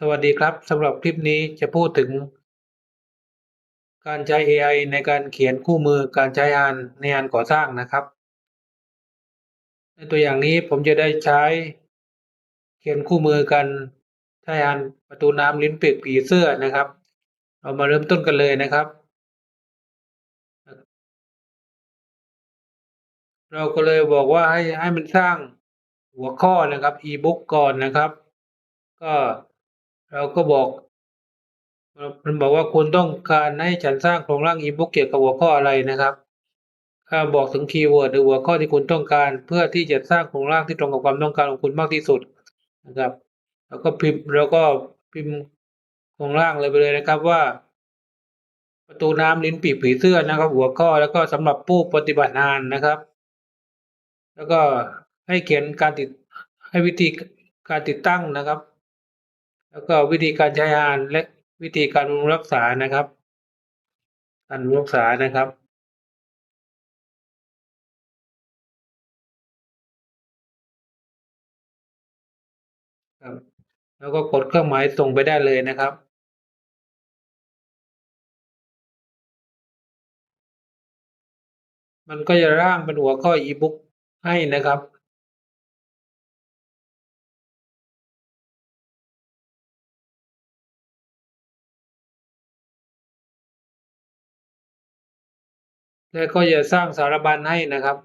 สวัสดีครับสำหรับคลิปนี้จะพูดถึง การใช้ AI ในการเขียนคู่มือการใช้งานในงานก่อสร้างนะครับ ในตัวอย่างนี้ผมจะได้ใช้ เขียนคู่มือกันใช้งานประตูน้ำลิ้นปีกผีเสื้อนะครับ เรามาเริ่มต้นกันเลยนะครับ เราก็เลยบอกว่าให้ให้มันสร้างหัวข้อนะครับ e-book ก่อนนะครับ ก็ เราก็บอก มันบอกว่าคุณต้องการให้ฉันสร้างโครงร่าง e-book เกี่ยวกับหัวข้ออะไรนะครับถ้าบอกถึงคีย์เวิร์ดหรือหัวข้อที่คุณต้องการ เพื่อที่จะสร้างโครงร่างที่ตรงกับความต้องการของคุณมากที่สุดนะครับ แล้วก็พิมพ์แล้วก็พิมพ์โครงร่างเลยไปเลยนะครับว่า ประตูน้ำลิ้นปีกผีเสื้อนะครับ หัวข้อแล้วก็สำหรับผู้ปฏิบัติงานนะครับ แล้วก็ให้เขียนการติดให้วิธีการติดตั้งนะครับ แล้วก็วิธีการใช้งานและวิธีการรักษานะครับ การรักษานะครับแล้วก็กดเครื่องหมายส่งไปได้เลยนะครับมันก็จะร่างเป็นหัวข้อ e-book ให้นะครับ แล้วก็จะสร้างสารบัญให้นะครับ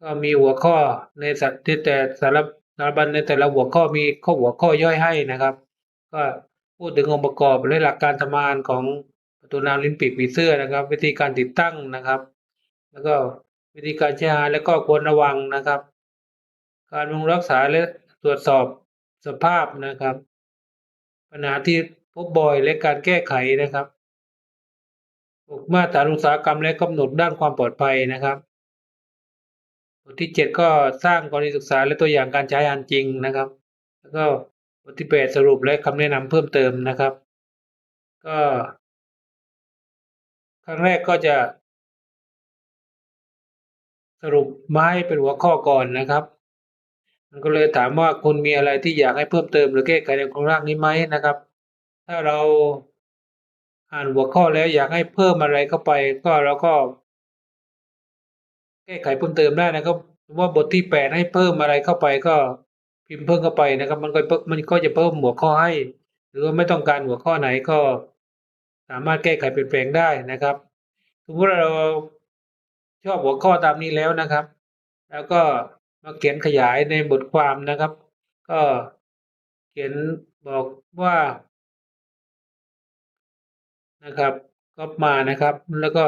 ก็มีหัวข้อในสัตว์ที่แต่สารสารบัญในแต่ละหัวข้อมีข้อหัวข้อย่อยให้นะครับ ก็พูดถึงองค์ประกอบและหลักการทำงานของประตูน้ำลิ้นปีกผีเสื้อนะครับ วิธีการติดตั้งนะครับ แล้วก็วิธีการใช้งานและก็ควรระวังนะครับ การบำรุงรักษาและตรวจสอบสภาพนะครับ ปัญหาที่พบบ่อยและการแก้ไขนะครับ มาตรฐานอุตสาหกรรมและกำหนดด้านความปลอดภัยนะครับบทที่เจ็ดก็สร้างกรณีศึกษาและตัวอย่างการใช้งานจริงนะครับ แล้วก็บทที่แปดสรุปและคำแนะนำเพิ่มเติมนะครับ ก็ครั้งแรกก็จะสรุปมาให้เป็นหัวข้อก่อนนะครับ มันก็เลยถามว่าคุณมีอะไรที่อยากให้เพิ่มเติมหรือแก้ไขในโครงร่างนี้ไหมนะครับ ถ้าเรา อ่านหัวข้อแล้วอยากให้เพิ่มอะไรเข้าไปก็เราก็ แก้ไขเพิ่มเติมได้นะครับว่าบทที่แปดให้เพิ่มอะไรเข้าไปก็พิมพ์เพิ่มเข้าไปนะครับ มันก็มันก็จะเพิ่มหัวข้อให้ หรือว่าไม่ต้องการหัวข้อไหนก็ สามารถแก้ไขเปลี่ยนแปลงได้นะครับสมมติเราชอบหัวข้อตามนี้แล้วนะครับ แล้วก็มาเขียนขยายในบทความนะครับ ก็เขียนบอกว่า นะครับก็มานะครับ แล้วก็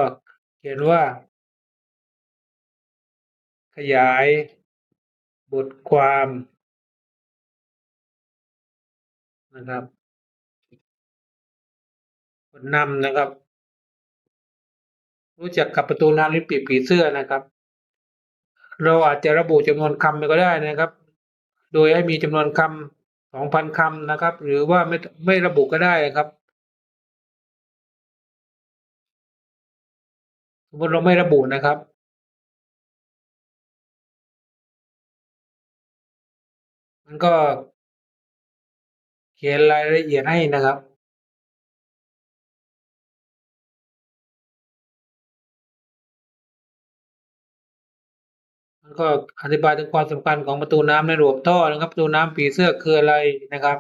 เขียนว่า ขยายบทความนะครับบทนำนะครับ รู้จักกับประตูน้ำลิ้นปีผีเสื้อนะครับ เราอาจจะระบุจำนวนคำไปก็ได้นะครับ โดยให้มีจำนวนคำสองพันคำนะครับ หรือว่าไม่ไม่ระบุก็ได้นะครับ สมติเราไม่ระบุนะครับมันก็เขียนรายละเอียดให้นะครับ มันก็อธิบายถึงความสำคัญของประตูน้ำในระบบท่อนะครับ ประตูน้ำผีเสื้อคืออะไรนะครับ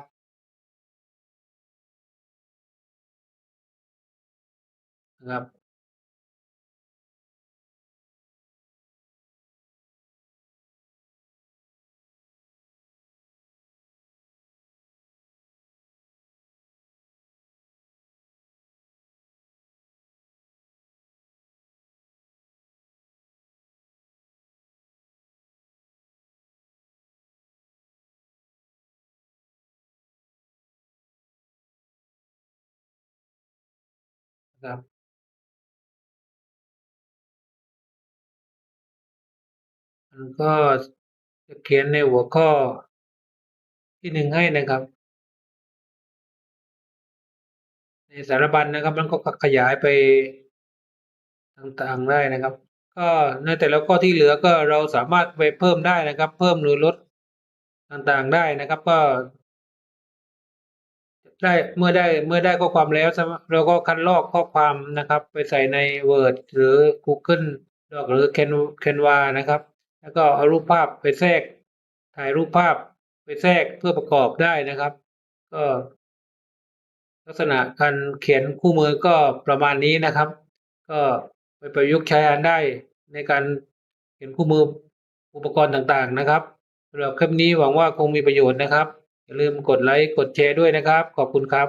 นะครับ นะครับมันก็จะเขียนในหัวข้อที่หนึ่งให้นะครับ ในสารบัญนะครับ มันก็ขยายไปต่างๆได้นะครับ ก็ในแต่ละข้อที่เหลือก็เราสามารถไปเพิ่มได้นะครับ เพิ่มหรือลดต่างๆได้นะครับ ก็ ได้เมื่อได้เมื่อได้ข้อความแล้วใช่ไหมเราก็คัดลอกข้อความนะครับ ไปใส่ใน Word หรือ Google Doc หรือ Can- Canva นะครับ แล้วก็เอารูปภาพไปแทรก ถ่ายรูปภาพไปแทรกเพื่อประกอบได้นะครับ ก็ ลักษณะการเขียนคู่มือก็ประมาณนี้นะครับ ก็ไปประยุกต์ใช้งานได้ในการเขียนคู่มืออุปกรณ์ต่างๆนะครับสำหรับคลิปนี้หวังว่าคงมีประโยชน์นะครับ อย่าลืมกดไลค์กดแชร์ด้วยนะครับ ขอบคุณครับ